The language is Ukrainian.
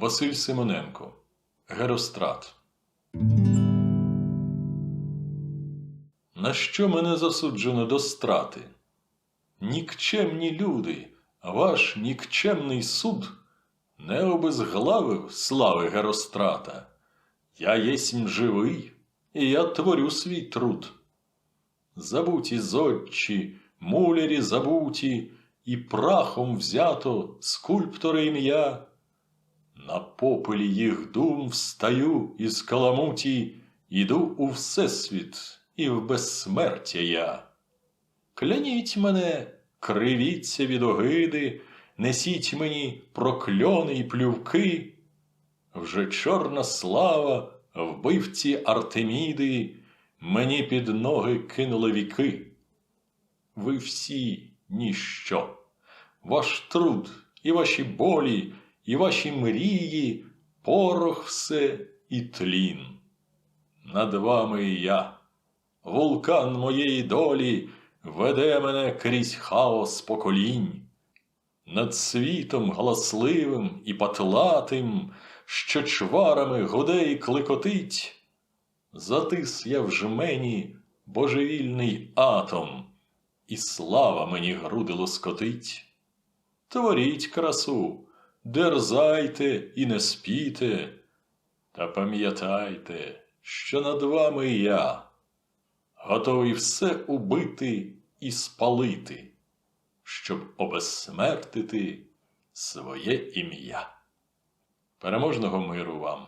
Василь Симоненко Герострат. На що мене засуджено до страти? Нікчемні люди, ваш нікчемний суд не обезглавив слави Герострата. Я єсмь живий, і я творю свій труд. Забуті зодчі, мулярі забуті, і прахом взято скульптори ім'я. На попелі їх дум встаю із каламуті, іду у всесвіт і в безсмертя я. Кляніть мене, кривіться від огиди, несіть мені прокльони й плювки. Вже чорна слава, вбивці Артеміди, мені під ноги кинули віки. Ви всі ніщо. Ваш труд і ваші болі, і ваші мрії, порох все і тлін. Над вами і я, вулкан моєї долі, веде мене крізь хаос поколінь. Над світом галасливим і патлатим, що чварами гуде і кликотить, затис я в жмені божевільний атом, і слава мені груди лоскотить. Творіть красу, дерзайте і не спіте, та пам'ятайте, що над вами я, готовий все убити і спалити, щоб обезсмертити своє ім'я. Переможного миру вам!